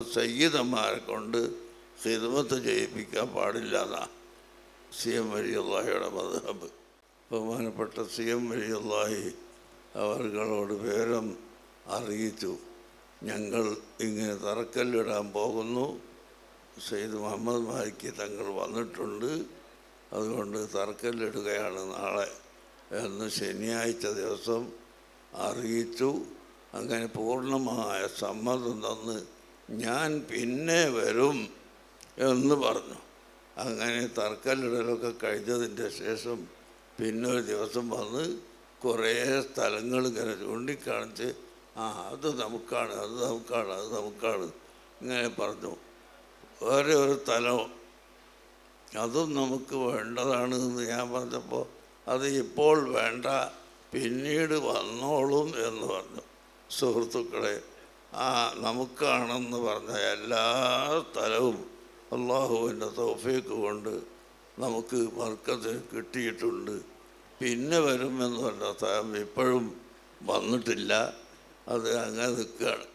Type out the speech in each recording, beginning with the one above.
സയ്യിദന്മാരെ കൊണ്ട് ഹിദ്മത്ത് ചെയ്യിപ്പിക്കാൻ പാടില്ല എന്നാ സി എം വലിയുള്ളാഹിയുടെ മധബ് ബഹുമാനപ്പെട്ട സി എം വലിയുള്ളാഹി അവർകളോട് വിവരം അറിയിച്ചു. ഞങ്ങൾ ഇങ്ങനെ തറക്കല്ലിടാൻ പോകുന്നു. സയ്യിദ് മുഹമ്മദ് മാലിക്ക് തങ്ങൾ വന്നിട്ടുണ്ട്. അതുകൊണ്ട് തറക്കല്ലിടുകയാണ് നാളെ എന്ന് ശനിയാഴ്ച ദിവസം അറിയിച്ചു. അങ്ങനെ പൂർണമായ സമ്മതം തന്ന് ഞാൻ പിന്നെ വരും എന്ന് പറഞ്ഞു. അങ്ങനെ തറക്കല്ലിടലൊക്കെ കഴിഞ്ഞതിന്റെ ശേഷം പിന്നെ ഒരു ദിവസം വന്ന് കുറേ സ്ഥലങ്ങൾ ഇങ്ങനെ ചൂണ്ടിക്കാണിച്ച് ആ അത് നമുക്കാണ് അത് നമുക്കാണ് അത് നമുക്കാണ്. ഇങ്ങനെ പറഞ്ഞു. വേറെ ഒരു സ്ഥലം അതും നമുക്ക് വേണ്ടതാണ് എന്ന് ഞാൻ പറഞ്ഞപ്പോൾ അത് ഇപ്പോൾ വേണ്ട പിന്നീട് വന്നോളും എന്ന് പറഞ്ഞു. സുഹൃത്തുക്കളെ ആ നമുക്കാണെന്ന് പറഞ്ഞ എല്ലാ സ്ഥലവും അള്ളാഹുവിന്റെ തോഫേക്ക് കൊണ്ട് നമുക്ക് മർക്കത്തിന് കിട്ടിയിട്ടുണ്ട്. പിന്നെ വരുമെന്ന് പറഞ്ഞ സ്ഥലം ഇപ്പോഴും വന്നിട്ടില്ല. അത് അങ്ങനെ നിൽക്കുകയാണ്.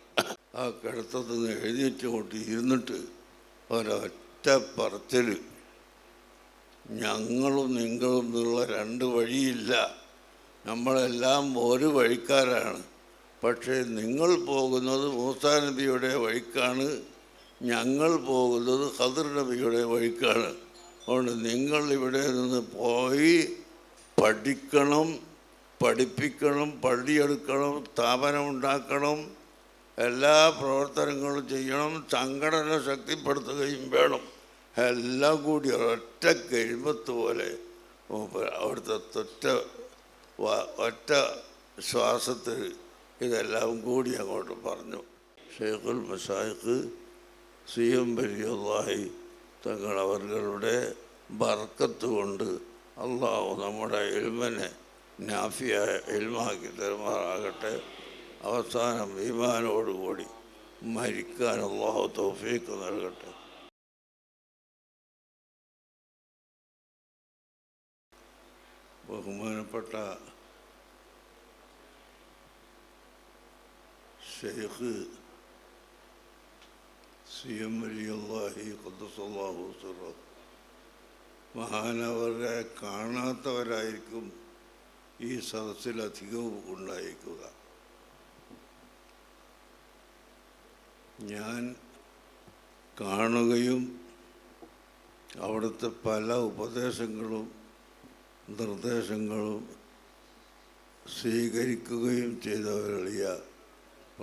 ആ കിടത്തത്തിൽ നിന്ന് എഴുന്നേറ്റ് കൊണ്ട് ഇരുന്നിട്ട് ഒരൊറ്റ പറച്ചിൽ. ഞങ്ങളും നിങ്ങളും എന്നുള്ള രണ്ട് വഴിയില്ല. നമ്മളെല്ലാം ഒരു വഴിക്കാരാണ്. പക്ഷേ നിങ്ങൾ പോകുന്നത് മൂസാ നബിയുടെ വഴിക്കാണ് ഞങ്ങൾ പോകുന്നത് ഖദർ നബിയുടെ വഴിക്കാണ്. അതുകൊണ്ട് നിങ്ങൾ ഇവിടെ നിന്ന് പോയി പഠിക്കണം പഠിപ്പിക്കണം പള്ളിയെടുക്കണം സ്ഥാപനം ഉണ്ടാക്കണം എല്ലാ പ്രവർത്തനങ്ങളും ചെയ്യണം സംഘടന ശക്തിപ്പെടുത്തുകയും വേണം. എല്ലാം കൂടി ഒറ്റ കഴിമത്ത് പോലെ അവിടുത്തെ ഒറ്റ ഒറ്റ ശ്വാസത്തിൽ ഇതെല്ലാം കൂടി അങ്ങോട്ട് പറഞ്ഞു. ഷെയ്ഖുൽ മസായിക്ക് സി എം വലിയതായി തങ്ങൾ അവരുടെ ബർക്കത്ത് കൊണ്ട് അള്ളാഹു നമ്മുടെ എൽമനെ നാഫിയായ എൽമാക്കി തെരുമാറാകട്ടെ. അവസാനം വിമാനോടുകൂടി മരിക്കാൻ അള്ളാഹു തൗഫീക്ക് നൽകട്ടെ. ബഹുമാനപ്പെട്ട ഷെയ്ഖ് സി എം അലിയല്ലാഹി ഖുദ്ദസല്ലാഹു സുറ മഹാനവരെ കാണാത്തവരായിരിക്കും ഈ സദസ്സിലധികവും ഉണ്ടായിരിക്കുക ഞാൻ കാണുകയും അവിടുത്തെ പല ഉപദേശങ്ങളും നിർദ്ദേശങ്ങളും സ്വീകരിക്കുകയും ചെയ്ത ഒരു എളിയ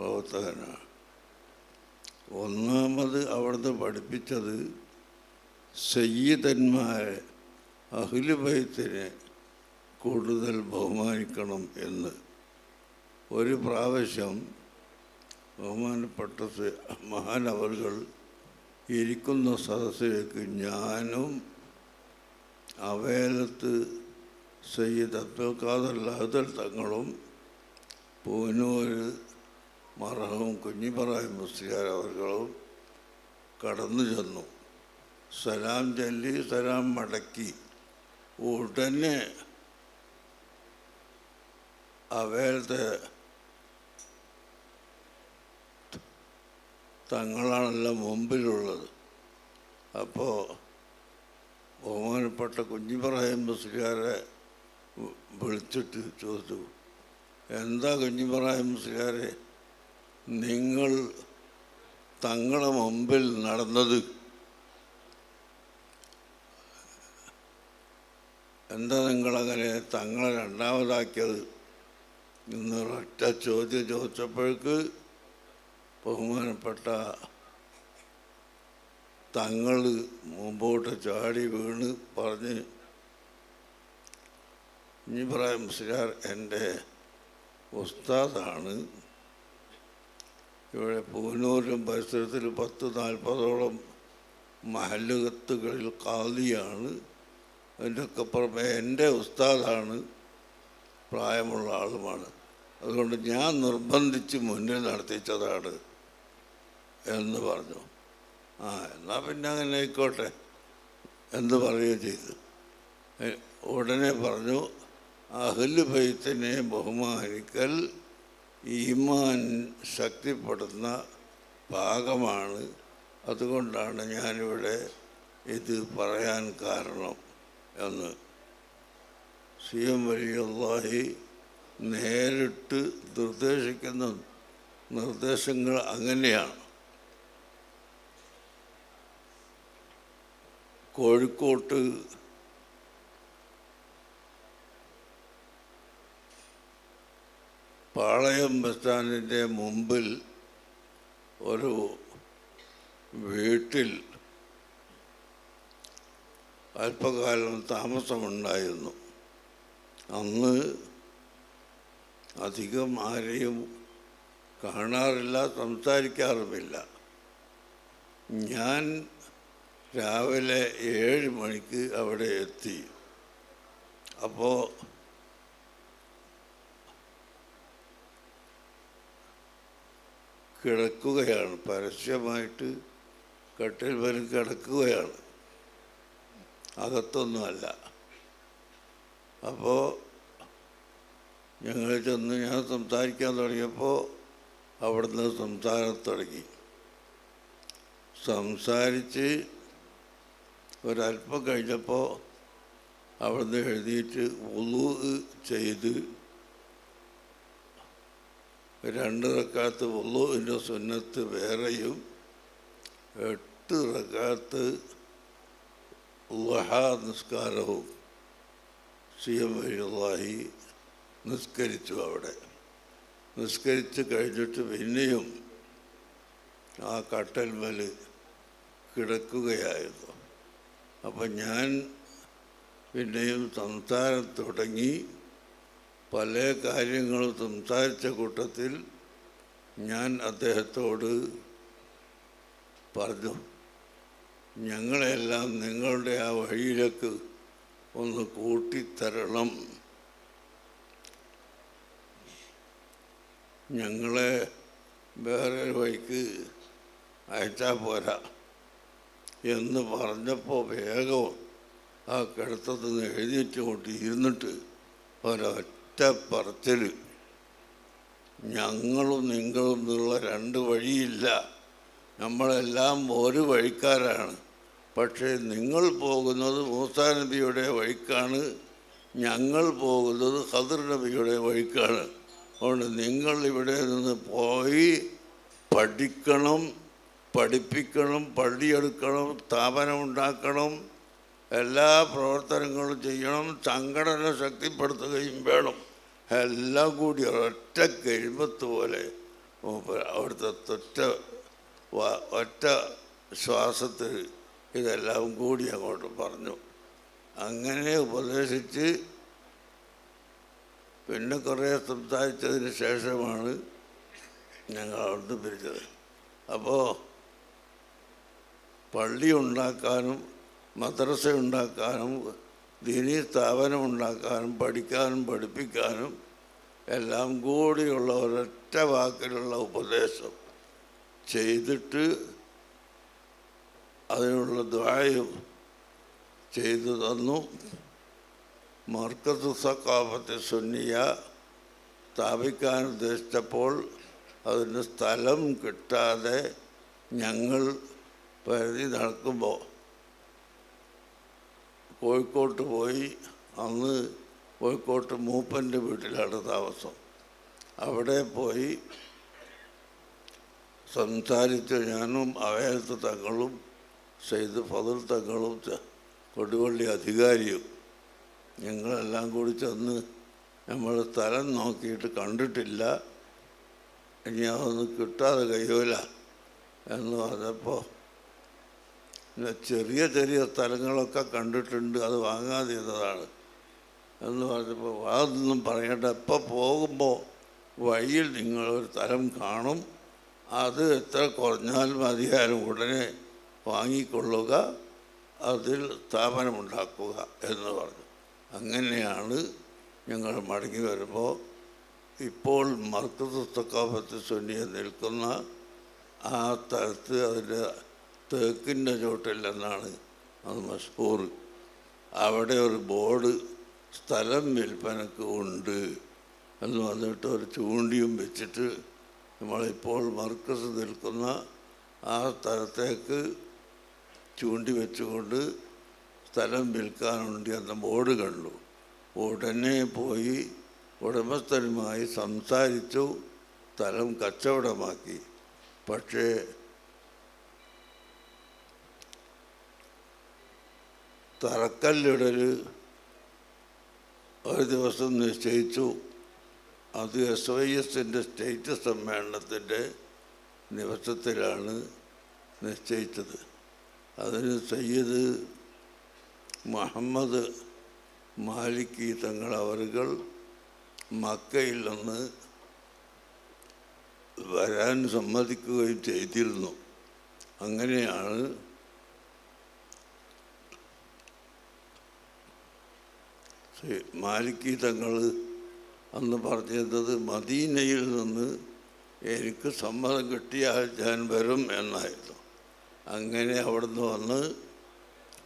പ്രവർത്തകനാണ് ഒന്നാമത് അവിടുന്ന് പഠിപ്പിച്ചത് സയ്യിദന്മാരെ അഖിലുബൈത്തിനെ കൂടുതൽ ബഹുമാനിക്കണം എന്ന്. ഒരു പ്രാവശ്യം ബഹുമാനപ്പെട്ട മഹാനവറുകൾ ഇരിക്കുന്ന സദസ്സിലേക്ക് ഞാനും അവേലത്ത് സയ്യിദ് അബ്ദുൽ ഖാദർ ലഹദൽ തങ്ങളും പൂനൂര് മറഹവും കുഞ്ഞിമറായും മുസ്ലിയാർ അവർകളും കടന്നു ചെന്നു. സലാം ചൊല്ലി സലാം മടക്കി. ഉടനെ അവരുടെ തങ്ങളാണല്ലോ മുമ്പിലുള്ളത്. അപ്പോൾ ബഹുമാനപ്പെട്ട കുഞ്ഞിമറായും മുസ്ലിയാരെ വിളിച്ചിട്ട് ചോദിച്ചു എന്താ കുഞ്ഞിമറായും മുസ്ലിയാരെ? നിങ്ങൾ തങ്ങളുടെ മുമ്പിൽ നടന്നത് എന്താ നിങ്ങളങ്ങനെ തങ്ങളെ രണ്ടാമതാക്കിയത്? എന്നൊരൊറ്റ ചോദ്യം ചോദിച്ചപ്പോഴേക്ക് ബഹുമാനപ്പെട്ട തങ്ങൾ മുമ്പോട്ട് ചാടി വീണ് പറഞ്ഞ് ഇബ്രാഹിം മുസ്ലിയാർ എന്റെ ഉസ്താദാണ്. ഇവിടെ പൂനൂരും പരിസരത്തിൽ പത്ത് നാൽപ്പതോളം മഹല്ലുകത്തുകളിൽ കാതിയാണ് അതിന്റെയൊക്കെ പുറമെ എന്റെ ഉസ്താദാണ് പ്രായമുള്ള ആളുമാണ്. അതുകൊണ്ട് ഞാൻ നിർബന്ധിച്ച് മുന്നിൽ നടത്തിച്ചതാണ് എന്ന് പറഞ്ഞു. ആ എന്നാൽ പിന്നെ അങ്ങനെ ആയിക്കോട്ടെ എന്ന് പറയുകയും ചെയ്തു. ഉടനെ പറഞ്ഞു അഹ്ലു ബൈത്തിനെ ബഹുമാനിക്കൽ ഈമാൻ ശക്തിപ്പെടുന്ന ഭാഗമാണ് അതുകൊണ്ടാണ് ഞാനിവിടെ ഇത് പറയാൻ കാരണം എന്ന്. സി എം വലിയല്ലാഹി നേരിട്ട് നിർദ്ദേശിക്കുന്ന നിർദ്ദേശങ്ങൾ അങ്ങനെയാണ്. കോഴിക്കോട്ട് പാളയം ബസ് സ്റ്റാൻഡിന്റെ മുമ്പിൽ ഒരു വീട്ടിൽ അല്പകാലം താമസമുണ്ടായിരുന്നു. അന്ന് അധികം ആരെയും കാണാറില്ല സംസാരിക്കാറുമില്ല. ഞാൻ രാവിലെ ഏഴ് മണിക്ക് അവിടെ എത്തി. അപ്പോൾ കിടക്കുകയാണ്. പരസ്യമായിട്ട് കട്ടിൽ വരും കിടക്കുകയാണ്. അകത്തൊന്നുമല്ല. അപ്പോൾ ഞങ്ങൾ ചെന്ന് ഞാൻ സംസാരിക്കാൻ തുടങ്ങിയപ്പോൾ അവിടുന്ന് സംസാരം തുടങ്ങി. സംസാരിച്ച് ഒരല്പം കഴിഞ്ഞപ്പോൾ അവിടുന്ന് എഴുതിയിട്ട് ഉളു ചെയ്ത് രണ്ട് റക്കാത്ത് ഉളുവിന്റെ സുന്നത്ത് വേറെയും. എട്ട് റക്കാത്ത് ലഹ നിസ്കാരവും സി എം വൈഹി നിസ്കരിച്ചു അവിടെ. നിസ്കരിച്ച് കഴിഞ്ഞിട്ട് പിന്നെയും ആ കട്ടൽമേൽ കിടക്കുകയായിരുന്നു. അപ്പം ഞാൻ പിന്നെയും സംസാരം തുടങ്ങി. പല കാര്യങ്ങളും സംസാരിച്ച കൂട്ടത്തിൽ ഞാൻ അദ്ദേഹത്തോട് പറഞ്ഞു ഞങ്ങളെല്ലാം നിങ്ങളുടെ ആ വഴിയിലേക്ക് ഒന്ന് കൂട്ടിത്തരണം. ഞങ്ങളെ വേറെ വഴിക്ക് അയച്ചാൽ പോരാ. എന്ന് പറഞ്ഞപ്പോൾ വേഗം ആ കിടത്തത്തിൽ എഴുതിയിട്ട് കൊണ്ട് ഇരുന്നിട്ട് ഒരൊറ്റ പറച്ചൽ ഞങ്ങളും നിങ്ങളും എന്നുള്ള രണ്ട് വഴിയില്ല. നമ്മളെല്ലാം ഒരു വഴിക്കാരാണ്. പക്ഷേ നിങ്ങൾ പോകുന്നത് മൂസാ നബിയുടെ വഴിക്കാണ്. ഞങ്ങൾ പോകുന്നത് ഖദർ നബിയുടെ വഴിക്കാണ്. അതുകൊണ്ട് നിങ്ങൾ ഇവിടെ നിന്ന് പോയി പഠിക്കണം പഠിപ്പിക്കണം പള്ളിയെടുക്കണം സ്ഥാപനം ഉണ്ടാക്കണം എല്ലാ പ്രവർത്തനങ്ങളും ചെയ്യണം സംഘടന ശക്തിപ്പെടുത്തുകയും വേണം. എല്ലാം കൂടി ഒറ്റ കഴിമത്ത് പോലെ അവിടുത്തെ തൊറ്റ ഒറ്റ ശ്വാസത്തിൽ ഇതെല്ലാം കൂടി അങ്ങോട്ട് പറഞ്ഞു. അങ്ങനെ ഉപദേശിച്ച് പിന്നെ കുറേ സംസാരിച്ചതിന് ശേഷമാണ് ഞങ്ങൾ അവിടുന്ന് പിരിച്ചത് അപ്പോൾ പള്ളി ഉണ്ടാക്കാനും മദ്രസ ഉണ്ടാക്കാനും ദീനീ സ്ഥാപനം ഉണ്ടാക്കാനും പഠിക്കാനും പഠിപ്പിക്കാനും എല്ലാം കൂടിയുള്ള ഒരൊറ്റ വാക്കിലുള്ള ഉപദേശം. ചെയ്തിട്ട് അതിനുള്ള ദ്വായും ചെയ്തു തന്നു. മർക്കത്ത് സക്കാഫത്ത് സുന്നിയ സ്ഥാപിക്കാൻ ഉദ്ദേശിച്ചപ്പോൾ അതിന് സ്ഥലം കിട്ടാതെ ഞങ്ങൾ പരിധി നടക്കുമ്പോൾ കോഴിക്കോട്ട് പോയി. അന്ന് കോഴിക്കോട്ട് മൂപ്പന്റെ വീട്ടിലാണ് താമസം. അവിടെ പോയി സംസാരിച്ച് ഞാനും അവയത്ത് തങ്ങളും സെയ്ത് ഫതിൽ തങ്ങളും കൊടുവള്ളി അധികാരിയും ഞങ്ങളെല്ലാം കൂടി ചെന്ന് നമ്മൾ സ്ഥലം നോക്കിയിട്ട് കണ്ടിട്ടില്ല. ഇനി അതൊന്നും കിട്ടാതെ കഴിയൂല എന്ന് പറഞ്ഞപ്പോൾ ചെറിയ ചെറിയ സ്ഥലങ്ങളൊക്കെ കണ്ടിട്ടുണ്ട് അത് വാങ്ങാതിരുന്നതാണ് എന്ന് പറഞ്ഞപ്പോൾ അതൊന്നും പറയണ്ട. എപ്പോൾ പോകുമ്പോൾ വഴിയിൽ നിങ്ങളൊരു സ്ഥലം കാണും. അത് എത്ര കുറഞ്ഞാൽ മതിയാലും ഉടനെ വാങ്ങിക്കൊള്ളുക അതിൽ സ്ഥാപനമുണ്ടാക്കുക എന്ന് പറഞ്ഞു. അങ്ങനെയാണ് ഞങ്ങൾ മടങ്ങി വരുമ്പോൾ ഇപ്പോൾ മർക്കത്ത് തക്കാഫത്ത് സുന്നിയെ നിൽക്കുന്ന ആ സ്ഥലത്ത് അതിന്റെ തേക്കിന്റെ ചോട്ടിൽ എന്നാണ് അത് മസ്പൂർ അവിടെ ഒരു ബോർഡ് സ്ഥലം വിൽപ്പനക്ക് ഉണ്ട് എന്ന് വന്നിട്ട് ഒരു ചൂണ്ടിയും വെച്ചിട്ട് നമ്മളിപ്പോൾ മർക്കസ് നിൽക്കുന്ന ആ സ്ഥലത്തേക്ക് ചൂണ്ടി വെച്ചുകൊണ്ട് സ്ഥലം വിൽക്കാനുണ്ട് എന്ന ബോർഡ് കണ്ടു. ഉടനെ പോയി ഉടമസ്ഥനുമായി സംസാരിച്ചു സ്ഥലം കച്ചവടമാക്കി. പക്ഷേ തറക്കല്ലിടൽ ഒരു ദിവസം നിശ്ചയിച്ചു. അത് എസ് വൈ എസിന്റെ സ്റ്റേറ്റ് സമ്മേളനത്തിന്റെ ദിവസത്തിലാണ് നിശ്ചയിച്ചത്. അതിന് സയ്യിദ് മുഹമ്മദ് മാലിക്കി തങ്ങൾ അവരുകൾ മക്കയിൽ നിന്ന് വരാൻ സമ്മതിക്കുകയും ചെയ്തിരുന്നു. അങ്ങനെയാണ് മാലിക്കി തങ്ങൾ അന്ന് പറഞ്ഞിരുന്നത് മദീനയിൽ നിന്ന് എനിക്ക് സമ്മതം കിട്ടിയാൽ ഞാൻ വരും എന്നായിരുന്നു. അങ്ങനെ അവിടുന്ന് വന്ന്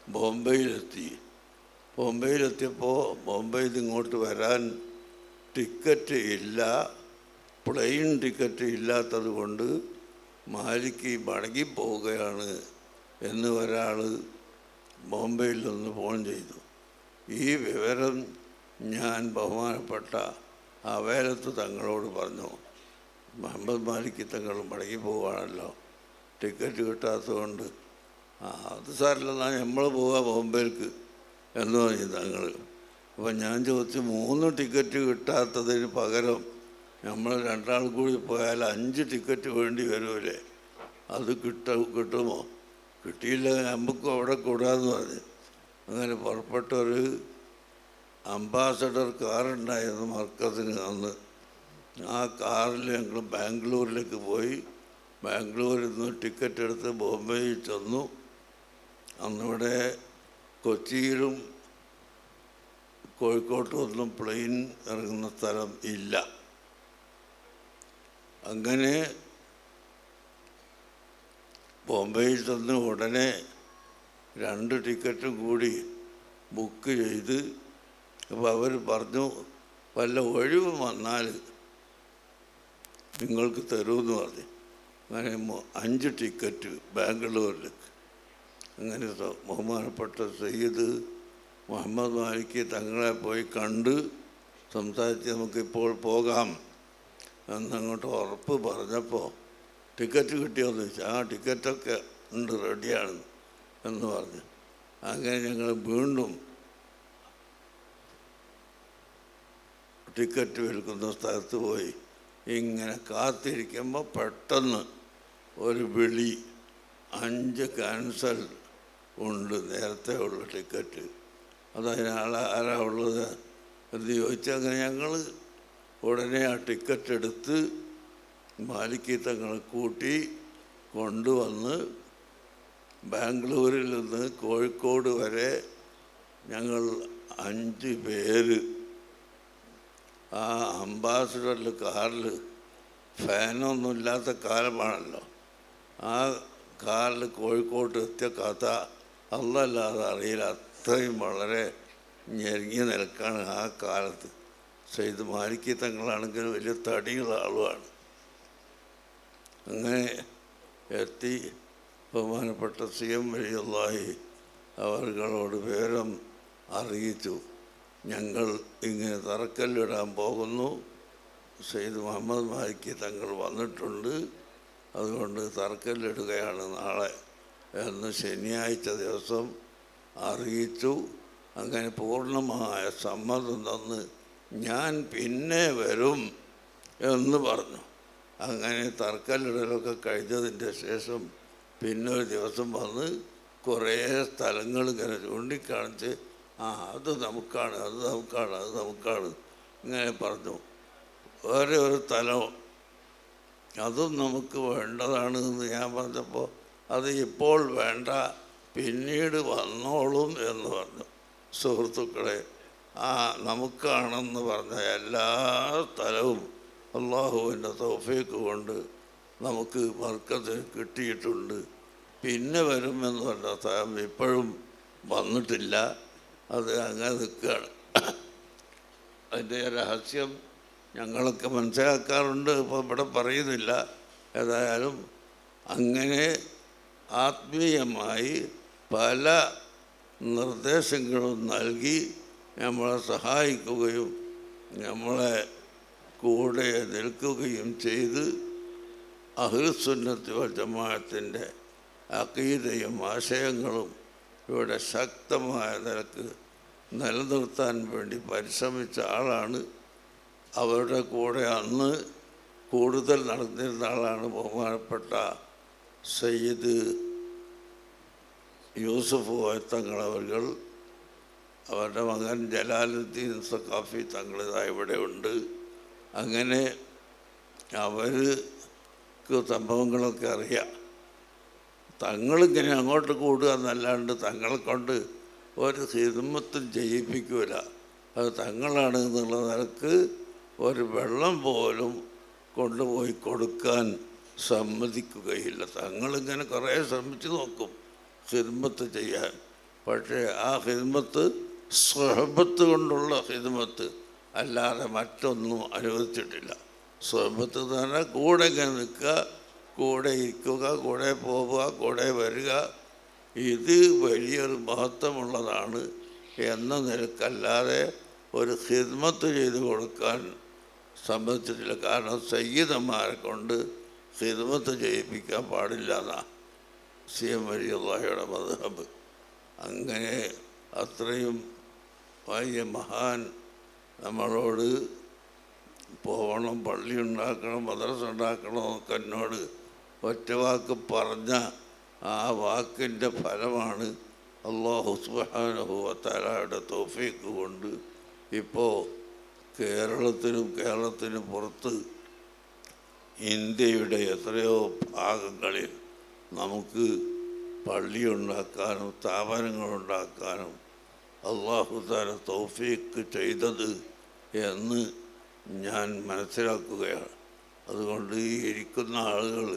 ബോംബെയിലെത്തി. ബോംബെയിലെത്തിയപ്പോൾ ബോംബെയിൽ ഇങ്ങോട്ട് വരാൻ ടിക്കറ്റ് ഇല്ല പ്ലെയിൻ ടിക്കറ്റ് ഇല്ലാത്തത് കൊണ്ട് മാലിക്ക് മടങ്ങിപ്പോവുകയാണ് എന്ന് ഒരാൾ ബോംബെയിൽ നിന്ന് ഫോൺ ചെയ്തു. ഈ വിവരം ഞാൻ ബഹുമാനപ്പെട്ട അവേലത്ത് തങ്ങളോട് പറഞ്ഞു. മുഹമ്മദ് മാലിക്ക് തങ്ങൾ മടങ്ങി പോവുകയാണല്ലോ ടിക്കറ്റ് കിട്ടാത്തതുകൊണ്ട്. ആ അത് സാറില്ല നമ്മൾ പോവാ ബോംബെയിലേക്ക് എന്ന് പറഞ്ഞു തങ്ങൾ അപ്പം ഞാൻ ചോദിച്ചു മൂന്ന് ടിക്കറ്റ് കിട്ടാത്തതിന് പകരം നമ്മൾ രണ്ടാൾ കൂടി പോയാൽ അഞ്ച് ടിക്കറ്റ് വേണ്ടി വരുമല്ലേ അത് കിട്ട കിട്ടുമോ? കിട്ടിയില്ല നമുക്കും അവിടെ കൂടാന്ന് പറഞ്ഞു. അങ്ങനെ പുറപ്പെട്ടൊരു അംബാസഡർ കാറുണ്ടായിരുന്നു മർക്കത്തിന് അന്ന്. ആ കാറിൽ ഞങ്ങൾ ബാംഗ്ലൂരിലേക്ക് പോയി. ബാംഗ്ലൂരിൽ നിന്ന് ടിക്കറ്റ് എടുത്ത് ബോംബെയിൽ ചെന്നു. അന്നിവിടെ കൊച്ചിയിലും കോഴിക്കോട്ടും ഒന്നും പ്ലെയിൻ ഇറങ്ങുന്ന സ്ഥലം ഇല്ല. അങ്ങനെ ബോംബെയിൽ ചെന്ന് ഉടനെ രണ്ട് ടിക്കറ്റും കൂടി ബുക്ക് ചെയ്ത് അപ്പോൾ അവർ പറഞ്ഞു വല്ല ഒഴിവ് വന്നാൽ നിങ്ങൾക്ക് തരുമെന്ന് പറഞ്ഞു. അങ്ങനെ അഞ്ച് ടിക്കറ്റ് ബാംഗ്ലൂരിലേക്ക് അങ്ങനെ ബഹുമാനപ്പെട്ട സയ്യിദ് മുഹമ്മദ് മാലിക്ക് തങ്ങളെ പോയി കണ്ട് സംസാരിച്ച് നമുക്കിപ്പോൾ പോകാം. എന്നങ്ങോട്ട് ഉറപ്പ് പറഞ്ഞപ്പോൾ ടിക്കറ്റ് കിട്ടിയോ എന്ന് ചോദിച്ചാൽ ആ ടിക്കറ്റൊക്കെ ഉണ്ട് റെഡിയാണ് എന്ന് പറഞ്ഞു. അങ്ങനെ ഞങ്ങൾ വീണ്ടും ടിക്കറ്റ് വിൽക്കുന്ന സ്ഥലത്ത് പോയി. ഇങ്ങനെ കാത്തിരിക്കുമ്പോൾ പെട്ടെന്ന് ഒരു വിളി അഞ്ച് ക്യാൻസൽ ഉണ്ട് നേരത്തെ ഉള്ള ടിക്കറ്റ്. അതതിനാൾ ആരാ ഉള്ളത് എന്ന് ചോദിച്ചാൽ അങ്ങനെ ഞങ്ങൾ ഉടനെ ആ ടിക്കറ്റ് എടുത്ത് മാലിക്കി തങ്ങളെ കൂട്ടി കൊണ്ടുവന്ന് ബാംഗ്ലൂരിൽ നിന്ന് കോഴിക്കോട് വരെ ഞങ്ങൾ അഞ്ച് പേര് ആ അംബാസിഡറിൽ കാറിൽ ഫാനൊന്നും ഇല്ലാത്ത കാലമാണല്ലോ. ആ കാറിൽ കോഴിക്കോട്ട് എത്തിയ കഥ അല്ലല്ലാതെ അറിയില്ല. അത്രയും വളരെ ഞെരുങ്ങി നിൽക്കാണ് ആ കാലത്ത്. സെയ്ത് മാലിക്കി തങ്ങളാണെങ്കിൽ വലിയ തടിയുള്ള ആളുമാണ്. അങ്ങനെ എത്തി ബഹുമാനപ്പെട്ട സി എം വലിയല്ലാഹി അവർകളോട് വിവരം അറിയിച്ചു. ഞങ്ങൾ ഇങ്ങനെ തറക്കല്ലിടാൻ പോകുന്നു. സെയ്ദ് മുഹമ്മദ് മാലിക്ക് തങ്ങൾ വന്നിട്ടുണ്ട്. അതുകൊണ്ട് തറക്കല്ലിടുകയാണ് നാളെ എന്ന് ശനിയാഴ്ച ദിവസം അറിയിച്ചു. അങ്ങനെ പൂർണമായ സമ്മതം തന്ന് ഞാൻ പിന്നെ വരും എന്ന് പറഞ്ഞു. അങ്ങനെ തറക്കല്ലിടലൊക്കെ കഴിഞ്ഞതിന്റെ ശേഷം പിന്നെ ഒരു ദിവസം വന്ന് കുറേ സ്ഥലങ്ങൾ ഇങ്ങനെ ചൂണ്ടിക്കാണിച്ച് ആ അത് നമുക്കാണ് അത് നമുക്കാണ് അത് നമുക്കാണ്. ഇങ്ങനെ പറഞ്ഞു. വേറെ ഒരു സ്ഥലം. അതും നമുക്ക് വേണ്ടതാണ് എന്ന് ഞാൻ പറഞ്ഞപ്പോൾ അത് ഇപ്പോൾ വേണ്ട പിന്നീട് വന്നോളും എന്ന് പറഞ്ഞു. സുഹൃത്തുക്കളെ ആ നമുക്കാണെന്ന് പറഞ്ഞ എല്ലാ സ്ഥലവും അള്ളാഹുവിന്റെ തോഫയ്ക്ക് കൊണ്ട് നമുക്ക് വർക്കത്തിന് കിട്ടിയിട്ടുണ്ട്. പിന്നെ വരുമെന്ന് പറഞ്ഞ ഇപ്പോഴും വന്നിട്ടില്ല. അത് അങ്ങനെ നിൽക്കുകയാണ്. അതിന്റെ രഹസ്യം ഞങ്ങളൊക്കെ മനസ്സിലാക്കാറുണ്ട് ഇപ്പോൾ ഇവിടെ പറയുന്നില്ല. ഏതായാലും അങ്ങനെ ആത്മീയമായി പല നിർദ്ദേശങ്ങളും നൽകി നമ്മളെ സഹായിക്കുകയും നമ്മളെ കൂടെ നിൽക്കുകയും ചെയ്ത് അഹ്ലുസുന്നത്തി വൽ ജമാഅത്തിന്റെ അക്കീതയും ആശയങ്ങളും ഇവിടെ ശക്തമായ നിരക്ക് നിലനിർത്താൻ വേണ്ടി പരിശ്രമിച്ച ആളാണ്. അവരുടെ കൂടെ അന്ന് കൂടുതൽ നടന്നിരുന്ന ആളാണ് ബഹുമാനപ്പെട്ട സയ്യിദ് യൂസഫ് തങ്ങൾ അവർ അവരുടെ മകൻ ജലാലുദ്ദീൻ സഖാഫി തങ്ങളിതായി ഇവിടെ ഉണ്ട്. അങ്ങനെ അവർക്ക് സംഭവങ്ങളൊക്കെ അറിയാം. തങ്ങളിങ്ങനെ അങ്ങോട്ട് കൂടുക എന്നല്ലാണ്ട് തങ്ങളെ കൊണ്ട് ഒരു ഹിദ്മത്തും ചെയ്യിപ്പിക്കൂല അത് തങ്ങളാണ് എന്നുള്ള നിലയ്ക്ക് ഒരു വെള്ളം പോലും കൊണ്ടുപോയി കൊടുക്കാൻ സമ്മതിക്കുകയില്ല. തങ്ങളിങ്ങനെ കുറേ ശ്രമിച്ചു നോക്കും ഹിദ്മത്ത് ചെയ്യാൻ. പക്ഷേ ആ ഹിദ്മത്ത് സ്വഹബത്ത് കൊണ്ടുള്ള ഹിദ്മത്ത് അല്ലാതെ മറ്റൊന്നും അനുവദിച്ചിട്ടില്ല. സ്വഹബത്ത് തന്നെ കൂടെ ഇങ്ങനെ നിൽക്കുക കൂടെ ഇരിക്കുക കൂടെ പോവുക കൂടെ വരിക ഇത് വലിയൊരു മഹത്വമുള്ളതാണ് എന്ന നിലക്കല്ലാതെ ഒരു ഹിദ്മത്ത് ചെയ്തു കൊടുക്കാൻ സംബന്ധിച്ചിട്ടില്ല. കാരണം സയ്യിദന്മാരെ കൊണ്ട് ഹിദ്മത്ത് ചെയ്യിപ്പിക്കാൻ പാടില്ല എന്നാണ് സി എം വലിയുള്ളയുടെ മധബ് അങ്ങനെ അത്രയും വലിയ മഹാൻ നമ്മളോട് പോകണം പള്ളി ഉണ്ടാക്കണം മദ്രസ ഉണ്ടാക്കണം എന്നൊക്കെ എന്നോട് ഒറ്റ വാക്ക് പറഞ്ഞ ആ വാക്കിന്റെ ഫലമാണ് അള്ളാഹു സുബാനുഭവത്താലയുടെ തോഫീക്ക് കൊണ്ട് ഇപ്പോൾ കേരളത്തിനും കേരളത്തിനും പുറത്ത് ഇന്ത്യയുടെ എത്രയോ ഭാഗങ്ങളിൽ നമുക്ക് പള്ളി ഉണ്ടാക്കാനും സ്ഥാപനങ്ങൾ ഉണ്ടാക്കാനും അള്ളാഹു താല തൗഫീക്ക് ചെയ്തത് എന്ന് ഞാൻ മനസ്സിലാക്കുകയാണ്. അതുകൊണ്ട് ഈ ഇരിക്കുന്ന ആളുകൾ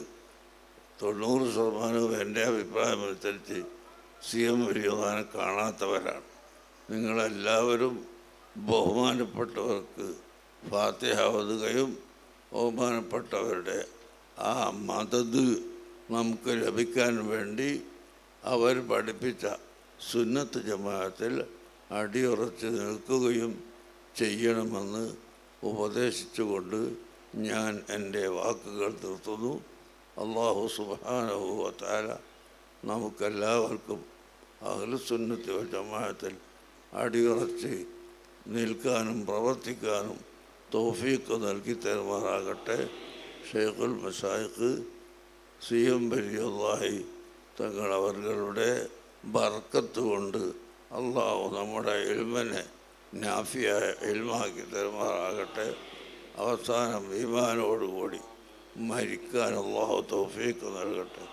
തൊണ്ണൂറ് ശതമാനവും എന്റെ അഭിപ്രായം അനുസരിച്ച് സി എം വലിയതാനെ കാണാത്തവരാണ്. നിങ്ങളെല്ലാവരും ബഹുമാനപ്പെട്ടവർക്ക് ഫാത്തിഹാവുകയും ബഹുമാനപ്പെട്ടവരുടെ ആ മതത് നമുക്ക് ലഭിക്കാൻ വേണ്ടി അവർ പഠിപ്പിച്ച സുന്നത്ത് ജമാഅത്തിൽ അടിയുറച്ച് നിൽക്കുകയും ചെയ്യണമെന്ന് ഉപദേശിച്ചുകൊണ്ട് ഞാൻ എന്റെ വാക്കുകൾ നിർത്തുന്നു. അള്ളാഹു സുബാനഹുല നമുക്കെല്ലാവർക്കും അഹ്ലുസുന്നത്തി ജമാഅത്തിൽ അടിയുറച്ച് നിൽക്കാനും പ്രവർത്തിക്കാനും തോഫീക്ക് നൽകി തരുമാറാകട്ടെ. ഷെയ്ഖുൽ മസായിക്ക് സി എം ബലിയുള്ളാഹി തങ്ങൾ അവരുടെ ബർക്കത്ത് കൊണ്ട് അള്ളാഹു നമ്മുടെ എൽമനെ നാഫിയായ എൽമാക്കി തരുമാറാകട്ടെ. അവസാനം വിമാനോടുകൂടി മരിക്കാൻ അള്ളാഹു തൗഫീക്ക് നൽകട്ടെ.